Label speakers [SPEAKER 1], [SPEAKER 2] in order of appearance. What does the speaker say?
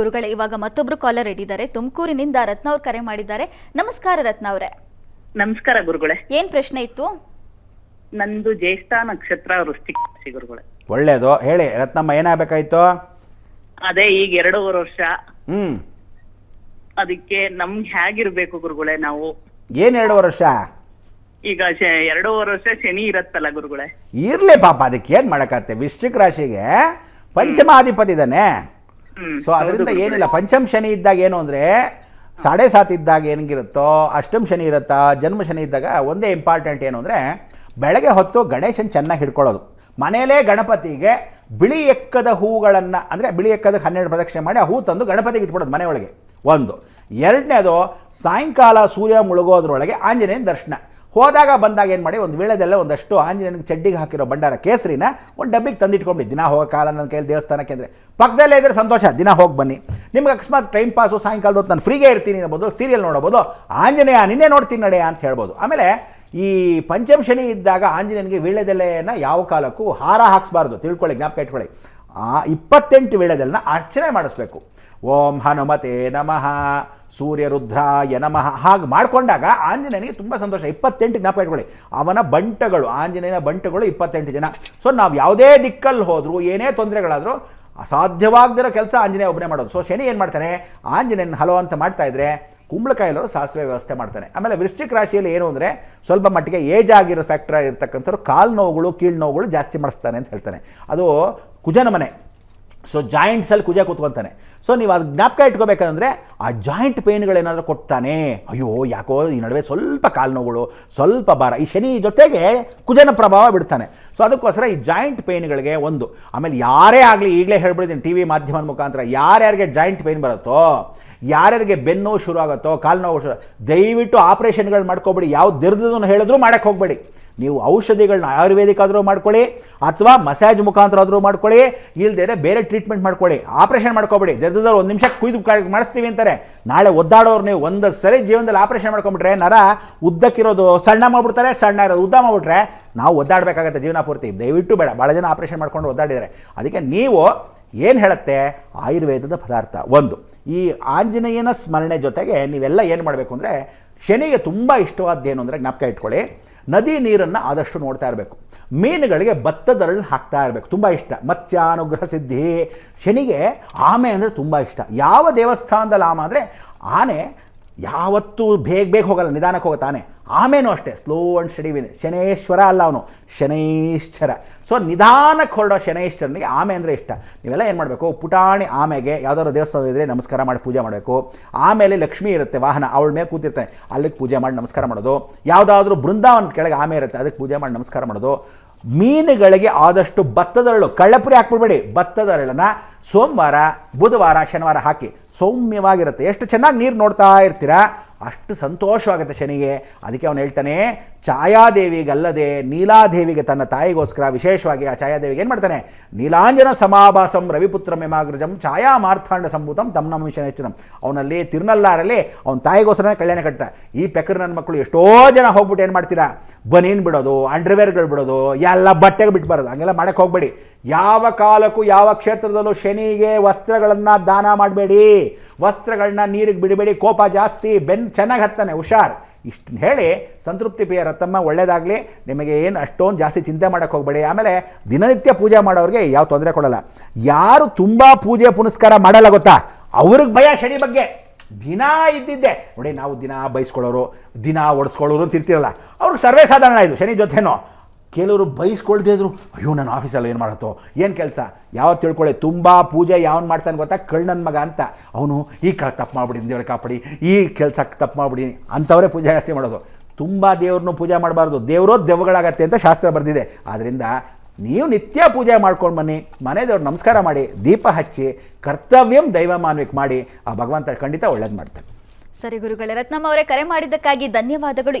[SPEAKER 1] ಗುರುಗಳೇ ಇವಾಗ ಮತ್ತೊಬ್ರು ಕಾಲರ್ ಇದ್ದಾರೆ ತುಮಕೂರಿನಿಂದ ರತ್ನ ಅವ್ರು ಕರೆ ಮಾಡಿದ್ದಾರೆ. ನಮಸ್ಕಾರ ರತ್ನ ಅವರೇ.
[SPEAKER 2] ನಮಸ್ಕಾರ ಗುರುಗಳೇ.
[SPEAKER 1] ಏನ್ ಪ್ರಶ್ನೆ ಇತ್ತು?
[SPEAKER 2] ನಂದು ಜ್ಯೇಷ್ಠ ನಕ್ಷತ್ರ ವೃಷ್ಟಿ ರಾಶಿ ಗುರುಗಳೇ.
[SPEAKER 3] ಒಳ್ಳೇದು. ಹೇಳಿ ರತ್ನಮ್ಮ ಏನಾಗಬೇಕಾಯ್ತು?
[SPEAKER 2] ಅದೇ ಈಗ ಎರಡೂವರೆ ವರ್ಷ.
[SPEAKER 3] ಹ್ಮ್.
[SPEAKER 2] ಅದಕ್ಕೆ ನಮ್ಗೆ ಹೇಗಿರ್ಬೇಕು ಗುರುಗಳೇ ನಾವು?
[SPEAKER 3] ಏನ್ ಎರಡು ವರ್ಷ?
[SPEAKER 2] ಈಗ ಶ- ಎರಡೂವರೆ ವರ್ಷ ಶನಿ ಇರತ್ತಲ್ಲ ಗುರುಗಳೇ.
[SPEAKER 3] ಇರ್ಲಿ ಪಾಪ ಅದಕ್ಕೆ ಏನು ಮಾಡಕತ್ತೆ ವೃಶ್ಚಿಕ ರಾಶಿಗೆ ಪಂಚಮಾಧಿಪತಿ ಇದ್ದಾನೆ
[SPEAKER 2] ಹ್ಮ್
[SPEAKER 3] ಸೊ ಅದರಿಂದ ಏನಿಲ್ಲ. ಪಂಚಮ ಶನಿ ಇದ್ದಾಗ ಏನು ಅಂದರೆ ಸಾಡೆ ಸಾತ್ ಇದ್ದಾಗ ಹೆಂಗಿರುತ್ತೋ ಅಷ್ಟಮ ಶನಿ ಇರುತ್ತಾ ಜನ್ಮ ಶನಿ ಇದ್ದಾಗ ಒಂದೇ ಇಂಪಾರ್ಟೆಂಟ್ ಏನು ಅಂದರೆ ಬೆಳಗ್ಗೆ ಹೊತ್ತು ಗಣೇಶನ್ ಚೆನ್ನಾಗಿ ಹಿಡ್ಕೊಳ್ಳೋದು. ಮನೆಯಲ್ಲೇ ಗಣಪತಿಗೆ ಬಿಳಿ ಎಕ್ಕದ ಹೂಗಳನ್ನು ಅಂದರೆ ಬಿಳಿ ಎಕ್ಕದ ಹನ್ನೆರಡು ಪ್ರದಕ್ಷಿಣೆ ಮಾಡಿ ಆ ಹೂ ತಂದು ಗಣಪತಿಗೆ ಇಟ್ಬಿಡೋದು ಮನೆಯೊಳಗೆ. ಒಂದು. ಎರಡನೇದು ಸಾಯಂಕಾಲ ಸೂರ್ಯ ಮುಳುಗೋದ್ರೊಳಗೆ ಆಂಜನೇಯನ ದರ್ಶನ. ಹೋದಾಗ ಬಂದಾಗ ಏನು ಮಾಡಿ, ಒಂದು ವೇಳೆದೆಲ್ಲ ಒಂದಷ್ಟು ಆಂಜನೇಯನಿಗೆ ಚಡ್ಡಿಗೆ ಹಾಕಿರೋ ಭಂಡಾರ ಕೇಸರಿನ ಒಂದು ಡಬ್ಬಿಗೆ ತಂದಿಟ್ಕೊಂಡು ದಿನ ಹೋಗೋ ಕಾಲ ನನ್ನ ಕೈಯಲ್ಲಿ ದೇವಸ್ಥಾನಕ್ಕೆ ಅಂದರೆ. ಪಕ್ಕದಲ್ಲೇ ಇದ್ದರೆ ಸಂತೋಷ, ದಿನ ಹೋಗಿ ಬನ್ನಿ. ನಿಮ್ಗೆ ಅಕಸ್ಮಾತ್ ಟೈಮ್ ಪಾಸು ಸಾಯಂಕಾಲದ ಹೊತ್ತು ನಾನು ಫ್ರೀಗೆ ಇರ್ತೀನಿ ಅನ್ನಬೋದು ಸೀರಿಯಲ್ ನೋಡಬೋದು ಆಂಜನೇಯ, ನಿನ್ನೆ ನೋಡ್ತೀನಿ ನಡೆಯ ಅಂತ ಹೇಳ್ಬೋದು. ಆಮೇಲೆ ಈ ಪಂಚಮ ಶನಿ ಇದ್ದಾಗ ಆಂಜನೇಯನಿಗೆ ವೀಳ್ಯದೆಲೆಯನ್ನು ಯಾವ ಕಾಲಕ್ಕೂ ಹಾರ ಹಾಕಿಸ್ಬಾರ್ದು. ತಿಳ್ಕೊಳ್ಳಿ, ಜ್ಞಾಪಕ ಇಟ್ಕೊಳ್ಳಿ. ಇಪ್ಪತ್ತೆಂಟು ವೀಳ್ಯದೆಲೆನ ಅರ್ಚನೆ ಮಾಡಿಸ್ಬೇಕು. ಓಂ ಹನುಮತೆ ನಮಃ, ಸೂರ್ಯರುದ್ರಾಯ ನಮಃ. ಹಾಗೆ ಮಾಡಿಕೊಂಡಾಗ ಆಂಜನೇಯನಿಗೆ ತುಂಬ ಸಂತೋಷ. ಇಪ್ಪತ್ತೆಂಟು ಜ್ಞಾಪಕ ಇಟ್ಕೊಳ್ಳಿ. ಅವನ ಬಂಟಗಳು, ಆಂಜನೇಯನ ಬಂಟಗಳು ಇಪ್ಪತ್ತೆಂಟು ಜನ. ಸೊ ನಾವು ಯಾವುದೇ ದಿಕ್ಕಲ್ಲಿ ಹೋದರೂ, ಏನೇ ತೊಂದರೆಗಳಾದರೂ, ಅಸಾಧ್ಯವಾಗದಿರೋ ಕೆಲಸ ಆಂಜನೇಯ ಒಬ್ಬನೇ ಮಾಡೋದು. ಸೊ ಶನಿ ಏನು ಮಾಡ್ತಾನೆ? ಆಂಜನೇಯನ ಹಲೋ ಅಂತ ಮಾಡ್ತಾ ಇದ್ರೆ ಕುಂಬಳಕಾಯಲ್ಲೂ ಸಾಸಿವೆ ವ್ಯವಸ್ಥೆ ಮಾಡ್ತಾನೆ. ಆಮೇಲೆ ವೃಶ್ಚಿಕ ರಾಶಿಯಲ್ಲಿ ಏನು ಅಂದರೆ, ಸ್ವಲ್ಪ ಮಟ್ಟಿಗೆ ಏಜ್ ಆಗಿರೋ ಫ್ಯಾಕ್ಟರ್ ಇರ್ತಕ್ಕಂಥವ್ರು ಕಾಲು ನೋವುಗಳು ಕೀಳು ನೋವುಗಳು ಜಾಸ್ತಿ ಮಾಡಿಸ್ತಾನೆ ಅಂತ ಹೇಳ್ತಾನೆ. ಅದು ಕುಜನ ಮನೆ. ಸೊ ಜಾಯಿಂಟ್ಸಲ್ಲಿ ಕುಜ ಕೂತ್ಕೊತಾನೆ. ಸೊ ನೀವು ಅದು ಜ್ಞಾಪಕ ಇಟ್ಕೋಬೇಕಂದ್ರೆ, ಆ ಜಾಯಿಂಟ್ ಪೇನ್ಗಳೇನಾದರೂ ಕೊಡ್ತಾನೆ ಅಯ್ಯೋ, ಯಾಕೋ ಈ ನಡುವೆ ಸ್ವಲ್ಪ ಕಾಲು ನೋವುಗಳು, ಸ್ವಲ್ಪ ಭಾರ, ಈ ಶನಿ ಜೊತೆಗೆ ಕುಜನ ಪ್ರಭಾವ ಬಿಡ್ತಾನೆ. ಸೊ ಅದಕ್ಕೋಸ್ಕರ ಈ ಜಾಯಿಂಟ್ ಪೇನ್ಗಳಿಗೆ ಒಂದು. ಆಮೇಲೆ ಯಾರೇ ಆಗಲಿ, ಈಗಲೇ ಹೇಳ್ಬಿಡ್ತೀನಿ ಟಿ ವಿ ಮಾಧ್ಯಮದ ಮುಖಾಂತರ, ಯಾರ್ಯಾರಿಗೆ ಜಾಯಿಂಟ್ ಪೇನ್ ಬರುತ್ತೋ, ಯಾರ್ಯಾರಿಗೆ ಬೆನ್ನು ಶುರು ಆಗುತ್ತೋ, ಕಾಲು ನೋವು ಶುರು ದಯವಿಟ್ಟು ಆಪ್ರೇಷನ್ಗಳು ಮಾಡ್ಕೊಬೇಡಿ. ಯಾವ ದಿರ್ದನ್ನು ಹೇಳಿದ್ರು ಮಾಡೋಕ್ಕೆ ಹೋಗಬೇಡಿ. ನೀವು ಔಷಧಿಗಳನ್ನ ಆಯುರ್ವೇದಿಕ್ ಆದರೂ ಮಾಡ್ಕೊಳ್ಳಿ, ಅಥವಾ ಮಸಾಜ್ ಮುಖಾಂತರ ಆದರೂ ಮಾಡ್ಕೊಳ್ಳಿ ಇಲ್ಲದೇ ಬೇರೆ ಟ್ರೀಟ್ಮೆಂಟ್ ಮಾಡ್ಕೊಳ್ಳಿ. ಆಪ್ರೇಷನ್ ಮಾಡ್ಕೊಬೇಡಿ. ದಿರ್ದದವ್ರು ಒಂದು ನಿಮಿಷ ಕುಯ್ದು ಮಾಡಿಸ್ತೀವಿ ಅಂತಾರೆ. ನಾಳೆ ಒದ್ದಾಡೋರು ನೀವು ಒಂದು ಸರಿ ಜೀವನದಲ್ಲಿ ಆಪ್ರೇಷನ್ ಮಾಡ್ಕೊಂಬಿಟ್ರೆ ನರ ಉದ್ದಕ್ಕಿರೋದು ಸಣ್ಣ ಮಾಡ್ಬಿಡ್ತಾರೆ, ಸಣ್ಣ ಇರೋದು ಉದ್ದ ಮಾಡ್ಬಿಟ್ರೆ ನಾವು ಒದ್ದಾಡಬೇಕಾಗತ್ತೆ ಜೀವನ ಪೂರ್ತಿ ದಯವಿಟ್ಟು ಬೇಡ. ಭಾಳ ಜನ ಆಪ್ರೇಷನ್ ಮಾಡ್ಕೊಂಡು ಒದ್ದಾಡಿದ್ದಾರೆ. ಅದಕ್ಕೆ ನೀವು ಏನು ಹೇಳುತ್ತೆ? ಆಯುರ್ವೇದದ ಪದಾರ್ಥ. ಒಂದು, ಈ ಆಂಜನೇಯನ ಸ್ಮರಣೆ ಜೊತೆಗೆ ನೀವೆಲ್ಲ ಏನು ಮಾಡಬೇಕು ಅಂದರೆ, ಶನಿಗೆ ತುಂಬ ಇಷ್ಟವಾದ್ದೇನು ಅಂದರೆ ಜ್ಞಾಪಕ ಇಟ್ಕೊಳ್ಳಿ. ನದಿ ನೀರನ್ನು ಆದಷ್ಟು ನೋಡ್ತಾ ಇರಬೇಕು. ಮೀನುಗಳಿಗೆ ಭತ್ತದರಳು ಹಾಕ್ತಾ ಇರಬೇಕು. ತುಂಬ ಇಷ್ಟ. ಮತ್ಸ್ಯಾನುಗ್ರಹ ಸಿದ್ಧಿ. ಶನಿಗೆ ಆಮೆ ಅಂದರೆ ತುಂಬ ಇಷ್ಟ. ಯಾವ ದೇವಸ್ಥಾನದಲ್ಲಿ ಆಮ ಅಂದರೆ, ಆನೆ ಯಾವತ್ತೂ ಬೇಗ ಬೇಗ ಹೋಗಲ್ಲ, ನಿಧಾನಕ್ಕೆ ಹೋಗುತ್ತಾನೆ ಆಮೇನೂ ಅಷ್ಟೇ slow and study win Shaneshwara ಅಲ್ಲ ಅವನು, ಶನೈಶ್ಚರ. ಸೊ ನಿಧಾನಕ್ಕೆ ಹೊರಡೋ ಶನೈಶ್ಚರನಿಗೆ ಆಮೆ ಅಂದರೆ ಇಷ್ಟ. ನೀವೆಲ್ಲ ಏನು ಮಾಡಬೇಕು? ಪುಟಾಣಿ ಆಮೆಗೆ ಯಾವ್ದಾದ್ರು ದೇವಸ್ಥಾನ ಇದ್ದರೆ ನಮಸ್ಕಾರ ಮಾಡಿ ಪೂಜೆ ಮಾಡಬೇಕು. ಆಮೇಲೆ ಲಕ್ಷ್ಮಿ ಇರುತ್ತೆ, ವಾಹನ, ಅವಳ ಮೇಲೆ ಕೂತಿರ್ತಾನೆ, ಅಲ್ಲಿಗೆ ಪೂಜೆ ಮಾಡಿ ನಮಸ್ಕಾರ ಮಾಡೋದು. ಯಾವುದಾದ್ರೂ ಬೃಂದಾವನದ ಕೆಳಗೆ ಆಮೆ ಇರುತ್ತೆ, ಅದಕ್ಕೆ ಪೂಜೆ ಮಾಡಿ ನಮಸ್ಕಾರ ಮಾಡೋದು. ಮೀನುಗಳಿಗೆ ಆದಷ್ಟು ಭತ್ತದರಳು ಕಳ್ಳಪುರಿ ಹಾಕ್ಬಿಡ್ಬೇಡಿ ಭತ್ತದರಳನ್ನು ಸೋಮವಾರ, ಬುಧವಾರ, ಶನಿವಾರ ಹಾಕಿ, ಸೌಮ್ಯವಾಗಿರುತ್ತೆ. ಎಷ್ಟು ಚೆನ್ನಾಗಿ ನೀರು ನೋಡ್ತಾ ಇರ್ತೀರಾ? ಅಷ್ಟು ಸಂತೋಷವಾಗುತ್ತೆ ಶನಿಗೆ. ಅದಕ್ಕೆ ಅವನು ಹೇಳ್ತಾನೆ ಛಾಯಾದೇವಿಗಲ್ಲದೆ ನೀಲಾದೇವಿಗೆ ತನ್ನ ತಾಯಿಗೋಸ್ಕರ ವಿಶೇಷವಾಗಿ ಆ ಛಾಯಾದೇವಿಗೆ ಏನು ಮಾಡ್ತಾನೆ? ನೀಲಾಂಜನ ಸಮಾಭಾಸಂ ರವಿಪುತ್ರ ಮೇಮಾಗ್ರಜಂ ಛಾಯಾ ಮಾರ್ಥಾಂಡ ಸಂಭೂತಂ ತಮ್ಮ ಶನೇಶ್ವರಂ ಅವನಲ್ಲಿ ತಿರ್ನಲ್ಲಾರಲ್ಲಿ ಅವನ ತಾಯಿಗೋಸ್ಕರನೇ ಕಲ್ಯಾಣ ಕಟ್ಟ. ಈ ಪೆಕರ್ ನನ್ನ ಮಕ್ಕಳು ಎಷ್ಟೋ ಜನ ಹೋಗ್ಬಿಟ್ಟು ಏನು ಮಾಡ್ತೀರಾ? ಬನೀನ್ ಬಿಡೋದು, ಅಂಡರ್ವೇರ್ಗಳು ಬಿಡೋದು, ಎಲ್ಲ ಬಟ್ಟೆಗೆ ಬಿಟ್ಬಾರ್ದು ಹಂಗೆಲ್ಲ ಮಾಡಕ್ಕೆ ಹೋಗಬೇಡಿ. ಯಾವ ಕಾಲಕ್ಕೂ ಯಾವ ಕ್ಷೇತ್ರದಲ್ಲೂ ಶನಿಗೆ ವಸ್ತ್ರಗಳನ್ನು ದಾನ ಮಾಡಬೇಡಿ. ವಸ್ತ್ರಗಳನ್ನ ನೀರಿಗೆ ಬಿಡಬೇಡಿ, ಕೋಪ ಜಾಸ್ತಿ, ಬೆನ್ ಚೆನ್ನಾಗಿ ಹತ್ತಾನೆ, ಹುಷಾರ್. ಇಷ್ಟು ಹೇಳಿ ಸಂತೃಪ್ತಿ ಪ್ರಿಯ ರತ್ತಮ್ಮ ಒಳ್ಳೇದಾಗಲಿ. ನಿಮಗೆ ಏನು ಅಷ್ಟೊಂದು ಜಾಸ್ತಿ ಚಿಂತೆ ಮಾಡೋಕ್ಕೆ ಹೋಗಬೇಡಿ. ಆಮೇಲೆ ದಿನನಿತ್ಯ ಪೂಜೆ ಮಾಡೋರಿಗೆ ಯಾವ ತೊಂದರೆ ಕೊಡಲ್ಲ. ಯಾರು ತುಂಬ ಪೂಜೆ ಪುನಸ್ಕಾರ ಮಾಡಲ್ಲ ಗೊತ್ತಾ? ಅವ್ರಿಗೆ ಭಯ ಶನಿ ಬಗ್ಗೆ. ದಿನ ಇದ್ದಿದ್ದೆ. ನೋಡಿ, ನಾವು ದಿನ ಬಯಸ್ಕೊಳ್ಳೋರು ದಿನ ಒಡಿಸ್ಕೊಳ್ಳೋರು ಅಂತ ಇರ್ತಿರಲ್ಲ ಅವ್ರಿಗೆ ಸರ್ವೇ ಸಾಧಾರಣ ಇದು, ಶನಿ ಜೊತೆನೋ. ಕೆಲವರು ಬೈಸ್ಕೊಳ್ದೇ ಇದ್ರು, ಅಯ್ಯೋ, ನನ್ನ ಆಫೀಸಲ್ಲಿ ಏನು ಮಾಡತ್ತೋ? ಏನು ಕೆಲಸ? ಯಾವತ್ತು ತಿಳ್ಕೊಳ್ಳಿ ತುಂಬ ಪೂಜೆ ಯಾವನ್ ಮಾಡ್ತಾನೆ ಗೊತ್ತಾ? ಕಳ್ಳನ ಮಗ ಅಂತ. ಅವನು ಈ ಕ ತಪ್ಪು ಮಾಡ್ಬಿಡಿ ದೇವ್ರ ಕಾಪಾಡಿ. ಈ ಕೆಲ್ಸಕ್ಕೆ ತಪ್ಪು ಮಾಡ್ಬಿಡಿ ಅಂಥವರೇ ಪೂಜೆ ಜಾಸ್ತಿ ಮಾಡೋದು. ತುಂಬ ದೇವ್ರನ್ನೂ ಪೂಜೆ ಮಾಡಬಾರ್ದು. ದೇವರೋ ದೆವ್ವಗಳಾಗತ್ತೆ ಅಂತ ಶಾಸ್ತ್ರ ಬರೆದಿದೆ. ಆದ್ದರಿಂದ ನೀವು ನಿತ್ಯ ಪೂಜೆ ಮಾಡ್ಕೊಂಡು ಬನ್ನಿ. ಮನೆ ದೇವ್ರು ನಮಸ್ಕಾರ ಮಾಡಿ, ದೀಪ ಹಚ್ಚಿ, ಕರ್ತವ್ಯಂ ದೈವ ಮಾನ್ವಿಕ್ ಮಾಡಿ, ಆ ಭಗವಂತ ಖಂಡಿತ ಒಳ್ಳೇದು ಮಾಡ್ತಾನೆ.
[SPEAKER 1] ಸರಿ ಗುರುಗಳೇ, ರತ್ನಮ್ಮ ಅವರೇ ಕರೆ ಮಾಡಿದ್ದಕ್ಕಾಗಿ ಧನ್ಯವಾದಗಳು.